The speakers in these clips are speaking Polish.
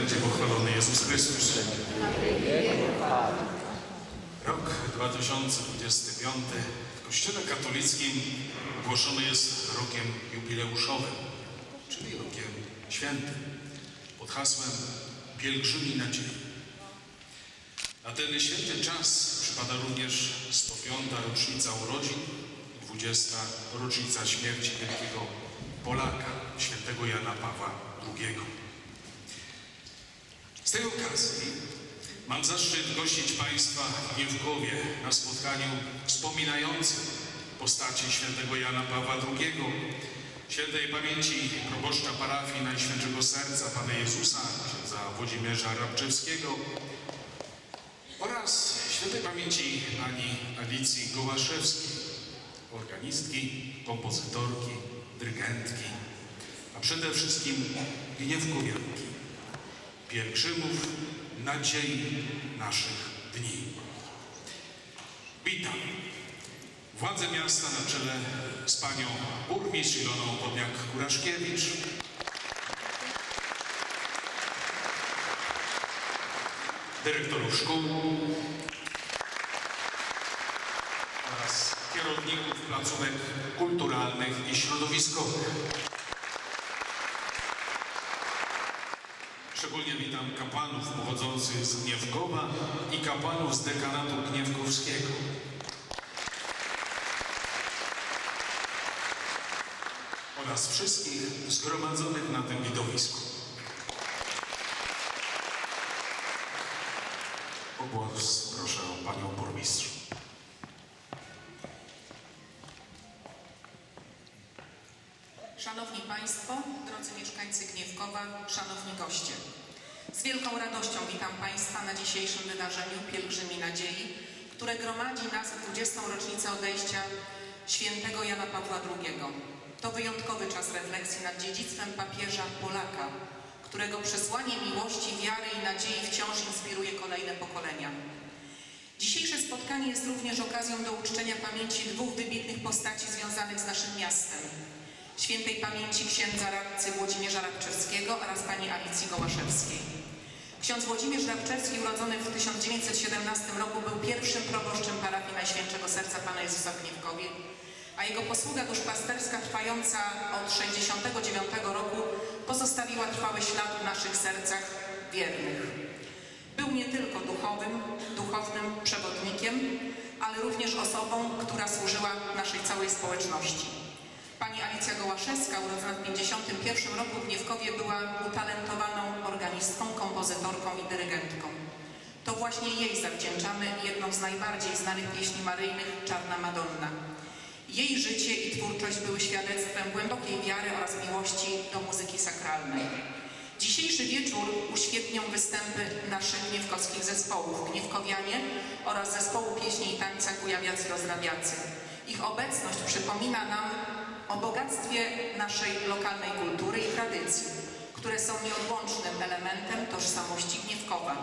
będzie pochwalony Jezus Chrystus. Rok 2025 w Kościele katolickim ogłoszony jest rokiem jubileuszowym, czyli rokiem świętym, pod hasłem Pielgrzymi Nadziei. Na ten święty czas przypada również 105. rocznica urodzin i 20. rocznica śmierci wielkiego Polaka, świętego Jana Pawła II. Z tej okazji mam zaszczyt gościć Państwa w Gniewkowie na spotkaniu wspominającym postaci świętego Jana Pawła II, świętej pamięci proboszcza parafii Najświętszego Serca Pana Jezusa, księdza Włodzimierza Rabczewskiego oraz świętej pamięci pani Alicji Gołaszewskiej, organistki, kompozytorki, dyrygentki, a przede wszystkim gniewkowianki, pielgrzymów nadziei naszych dni. Witam. Władze miasta na czele z panią burmistrz Iloną Podniak-Kuraszkiewicz, dyrektorów szkół oraz kierowników placówek kulturalnych i środowiskowych. Szczególnie witam kapłanów pochodzących z Gniewkowa i kapłanów z dekanatu gniewkowskiego. oraz wszystkich zgromadzonych na tym widowisku. O głos proszę panią burmistrz. Szanowni Państwo, drodzy mieszkańcy Gniewkowa, szanowni goście. Z wielką radością witam Państwa na dzisiejszym wydarzeniu Pielgrzymi Nadziei, które gromadzi nas w 20. rocznicę odejścia świętego Jana Pawła II. To wyjątkowy czas refleksji nad dziedzictwem papieża Polaka, którego przesłanie miłości, wiary i nadziei wciąż inspiruje kolejne pokolenia. Dzisiejsze spotkanie jest również okazją do uczczenia pamięci dwóch wybitnych postaci związanych z naszym miastem. Świętej pamięci księdza radcy Włodzimierza Rabczewskiego oraz pani Alicji Gołaszewskiej. Ksiądz Włodzimierz Rabczewski, urodzony w 1917 roku, był pierwszym proboszczem parafii Najświętszego Serca Pana Jezusa w Gniewkowie, a jego posługa duszpasterska trwająca od 69 roku pozostawiła trwały ślad w naszych sercach wiernych. Był nie tylko duchowym, duchownym przewodnikiem, ale również osobą, która służyła naszej całej społeczności. Pani Alicja Gołaszewska, urodzona w 1951 roku w Gniewkowie, była utalentowaną organistką, kompozytorką i dyrygentką. To właśnie jej zawdzięczamy jedną z najbardziej znanych pieśni maryjnych Czarna Madonna. Jej życie i twórczość były świadectwem głębokiej wiary oraz miłości do muzyki sakralnej. Dzisiejszy wieczór uświetnią występy naszych gniewkowskich zespołów Gniewkowianie oraz zespołu pieśni i tańca Kujawiacy Rozrabiacy. Ich obecność przypomina nam o bogactwie naszej lokalnej kultury i tradycji, które są nieodłącznym elementem tożsamości Gniewkowa.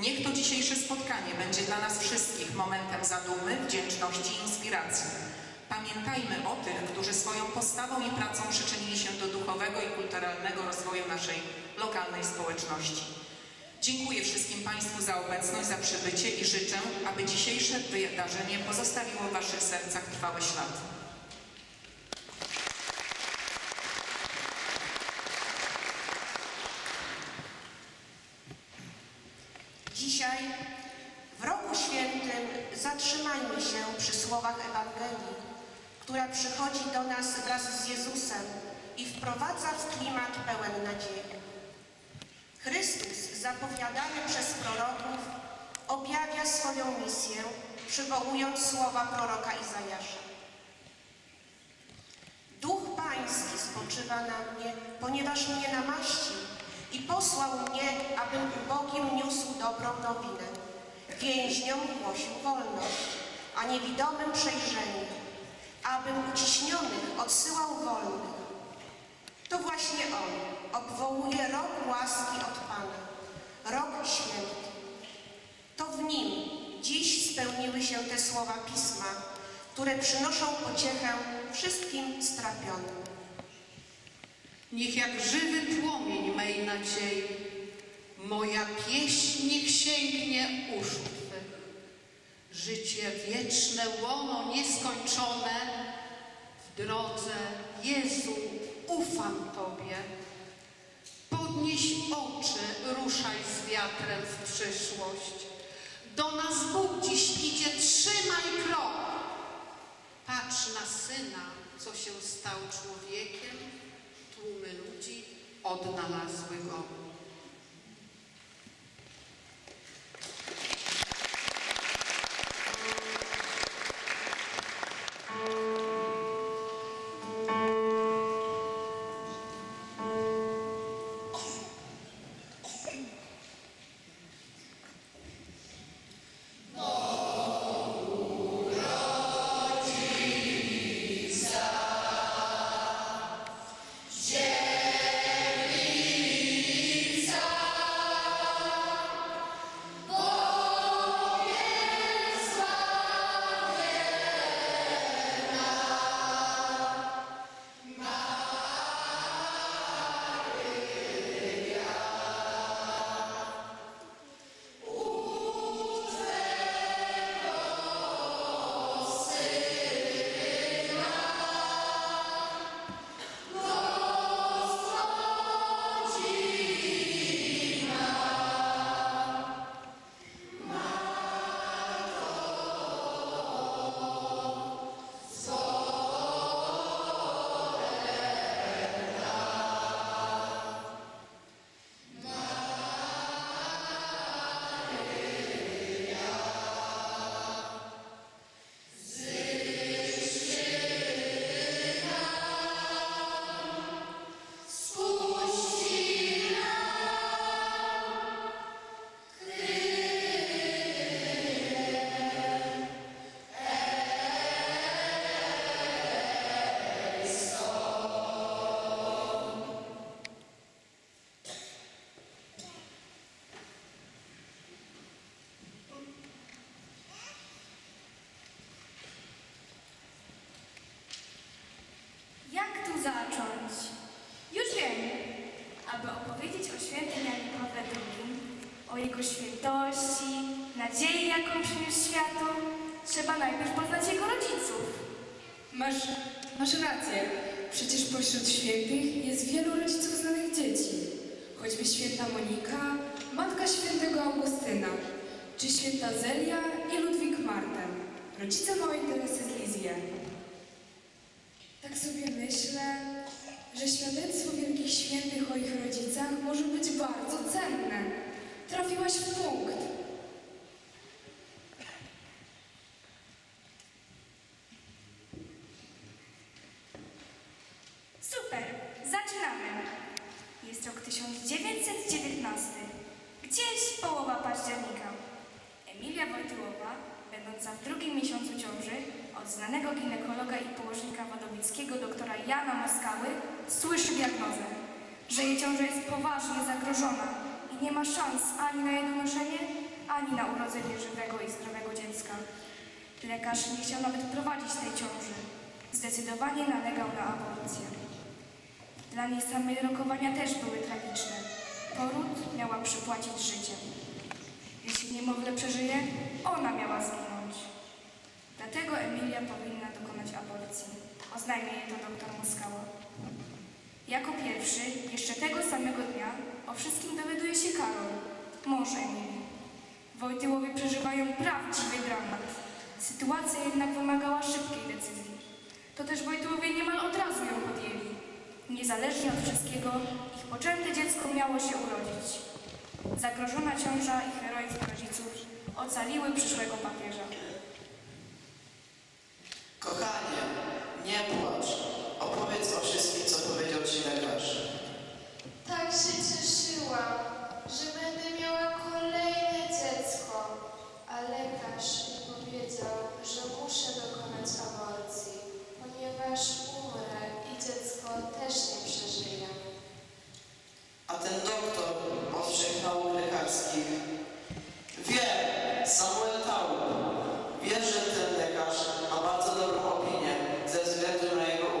Niech to dzisiejsze spotkanie będzie dla nas wszystkich momentem zadumy, wdzięczności i inspiracji. Pamiętajmy o tych, którzy swoją postawą i pracą przyczynili się do duchowego i kulturalnego rozwoju naszej lokalnej społeczności. Dziękuję wszystkim Państwu za obecność, za przybycie i życzę, aby dzisiejsze wydarzenie pozostawiło w Waszych sercach trwały ślad. Dzisiaj, w roku świętym, zatrzymajmy się przy słowach Ewangelii, która przychodzi do nas wraz z Jezusem i wprowadza w klimat pełen nadziei. Chrystus, zapowiadany przez proroków, objawia swoją misję, przywołując słowa proroka Izajasza. Duch Pański spoczywa na mnie, ponieważ mnie namaścił i posłał mnie, abym ubogim niósł dobrą nowinę. Więźniom głosił wolność, a niewidomym przejrzenie, abym uciśnionych odsyłał wolnych. To właśnie On obwołuje rok łaski od Pana, rok święty. To w Nim dziś spełniły się te słowa Pisma, które przynoszą pociechę wszystkim strapionym. Niech jak żywy płomień mej nadziei Moja pieśń niech sięgnie uszu. Życie wieczne, łono nieskończone, drodze Jezu ufam Tobie. Podnieś oczy, ruszaj z wiatrem w przyszłość. Do nas Bóg dziś idzie, trzymaj krok. Patrz na Syna, co się stał człowiekiem, tłumy ludzi odnalazły Go. Trzeba najpierw poznać jego rodziców. Masz, masz rację. Przecież pośród świętych jest wielu rodziców znanych dzieci. Choćby święta Monika, matka świętego Augustyna, czy święta Zelia i Ludwik Marten, rodzice małej Teresy z Lizję. Tak sobie myślę, że świadectwo wielkich świętych o ich rodzicach może być bardzo cenne. Trafiłaś w punkt. Jest rok 1919. Gdzieś połowa października. Emilia Wojtyłowa, będąca w drugim miesiącu ciąży, od znanego ginekologa i położnika wadowickiego doktora Jana Moskały słyszy diagnozę, że jej ciąża jest poważnie zagrożona i nie ma szans ani na jedonoszenie, ani na urodzenie żywego i zdrowego dziecka. Lekarz nie chciał nawet prowadzić tej ciąży. Zdecydowanie nalegał na aborcję. Dla niej same rokowania też były tragiczne. Poród miała przypłacić życiem. Jeśli niemowlę przeżyje, ona miała zginąć. Dlatego Emilia powinna dokonać aborcji. Oznajmia jej to doktor Moskała. Jako pierwszy, jeszcze tego samego dnia, o wszystkim dowiaduje się Karol, mąż Emilii. Wojtyłowie przeżywają prawdziwy dramat. Sytuacja jednak wymagała szybkiej decyzji. To też Wojtyłowie niemal od razu ją podjęli. Niezależnie od wszystkiego, ich poczęte dziecko miało się urodzić. Zagrożona ciąża i heroizm rodziców ocaliły przyszłego papieża. Kochanie, nie płacz. Opowiedz o wszystkim, co powiedział ci lekarz. Tak się cieszyłam, że będę miała kolejne dziecko, a lekarz mi powiedział, że muszę dokonać aborcji, ponieważ umrę i dziecko też nie przeżyje. A ten doktor od wszech nauk lekarskich wie, Samuel Taub, wie, że ten lekarz ma bardzo dobrą opinię ze względu na jego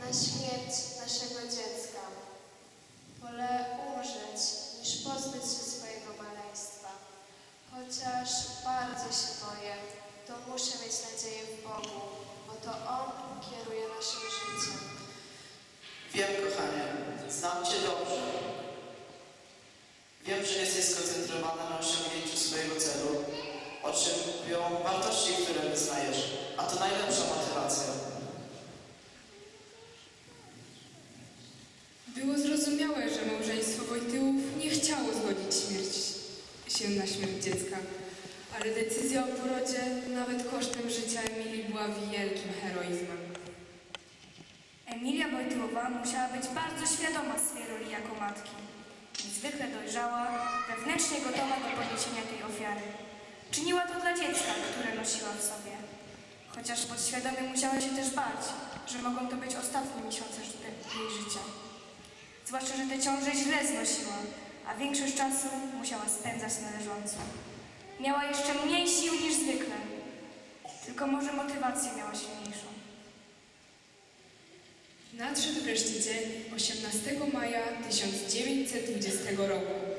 na śmierć naszego dziecka. Wolę umrzeć, niż pozbyć się swojego maleństwa. Chociaż bardzo się boję, to muszę mieć nadzieję w Bogu, bo to On kieruje naszym życiem. Wiem, kochanie, znam Cię dobrze. Wiem, że skoncentrowana na osiągnięciu swojego celu, o czym mówią wartości, które wyznajesz, a to najlepsza motywacja. Było zrozumiałe, że małżeństwo Wojtyłów nie chciało zgodzić śmierć, się na śmierć dziecka, ale decyzja o porodzie, nawet kosztem życia Emilii, była wielkim heroizmem. Emilia Wojtyłowa musiała być bardzo świadoma swojej roli jako matki. Niezwykle dojrzała, wewnętrznie gotowa do poniesienia tej ofiary. Czyniła to dla dziecka, które nosiła w sobie. Chociaż podświadomie musiała się też bać, że mogą to być ostatnie miesiące jej życia. Zwłaszcza, że tę ciążę źle znosiła, a większość czasu musiała spędzać na leżąco. Miała jeszcze mniej sił niż zwykle. Tylko może motywację miała silniejszą. Nadszedł wreszcie dzień 18 maja 1920 roku,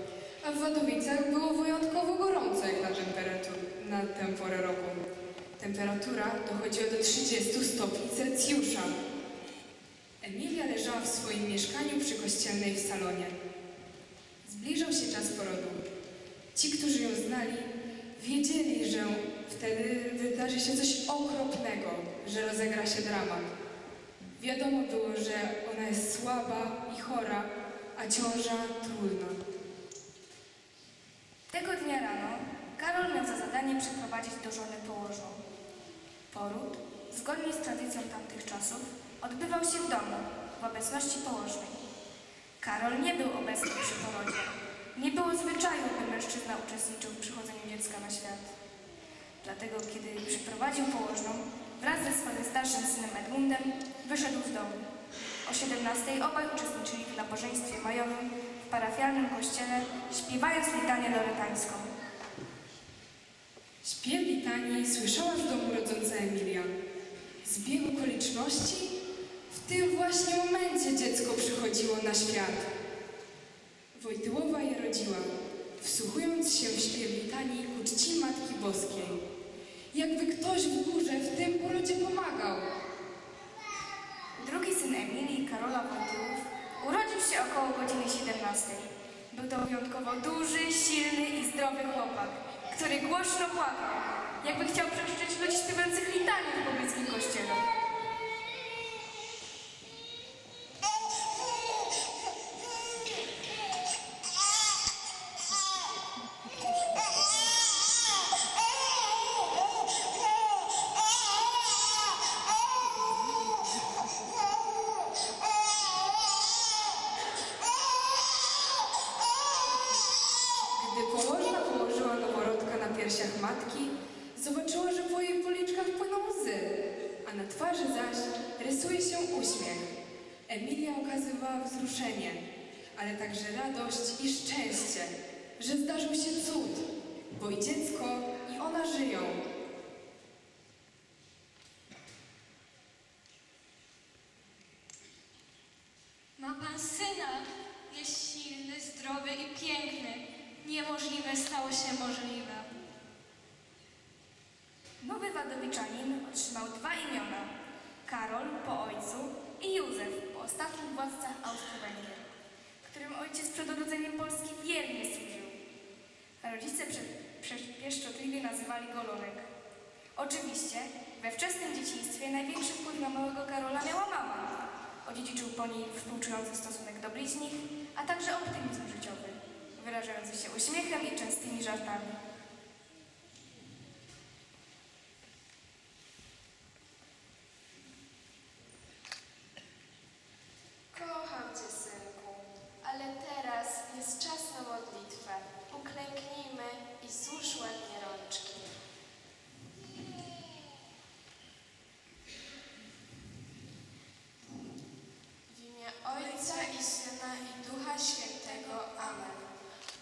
Wadowicach było wyjątkowo gorąco jak na, temperatur- na tę porę roku. Temperatura dochodziła do 30 stopni Celsjusza. Emilia leżała w swoim mieszkaniu przy kościelnej w salonie. Zbliżał się czas porodu. Ci, którzy ją znali, wiedzieli, że wtedy wydarzy się coś okropnego, że rozegra się dramat. Wiadomo było, że ona jest słaba i chora, a ciąża trudna. Tego dnia rano Karol miał za zadanie przyprowadzić do żony położną. Poród, zgodnie z tradycją tamtych czasów, odbywał się w domu, w obecności położnej. Karol nie był obecny przy porodzie. Nie było zwyczaju, by mężczyzna uczestniczył w przychodzeniu dziecka na świat. Dlatego, kiedy przyprowadził położną, wraz ze swoim starszym synem Edmundem wyszedł z domu. O 17 obaj uczestniczyli w nabożeństwie majowym w parafialnym kościele, śpiewając litanię loretańską. Śpiew litanii słyszała z domu rodząca Emilia. Zbieg okoliczności? W tym właśnie momencie dziecko przychodziło na świat. Wojtyłowa je rodziła, wsłuchując się w śpiew litanii ku czci Matki Boskiej. Jakby ktoś w górze w tym porodzie pomagał. Drugi syn Emilii, Karola Wojtyłów, urodził się około godziny 17. Był to wyjątkowo duży, silny i zdrowy chłopak, który głośno płakał, jakby chciał przekrzyczeć ludzi śpiewających litanię w pobliskim kościele. Piersiach matki, zobaczyła, że po jej policzkach płyną łzy, a na twarzy zaś rysuje się uśmiech. Emilia okazywała wzruszenie, ale także radość i szczęście, że zdarzył się cud, bo i dziecko, i ona żyją. Ma pan syna. Jest silny, zdrowy i piękny. Niemożliwe stało się możliwe. Nowy Wadowiczanin otrzymał dwa imiona. Karol po ojcu i Józef po ostatnich władcach Austro-Węgier, którym ojciec przed odrodzeniem Polski wiernie służył. Rodzice pieszczotliwie nazywali go Lolek. Oczywiście we wczesnym dzieciństwie największy wpływ na małego Karola miała mama. Odziedziczył po niej współczujący stosunek do bliźnich, a także optymizm życiowy, wyrażający się uśmiechem i częstymi żartami. Kocham Cię, synku, ale teraz jest czas na modlitwę. Uklęknijmy i złóż ładnie rączki. W imię Ojca i Syna i Ducha Świętego. Amen.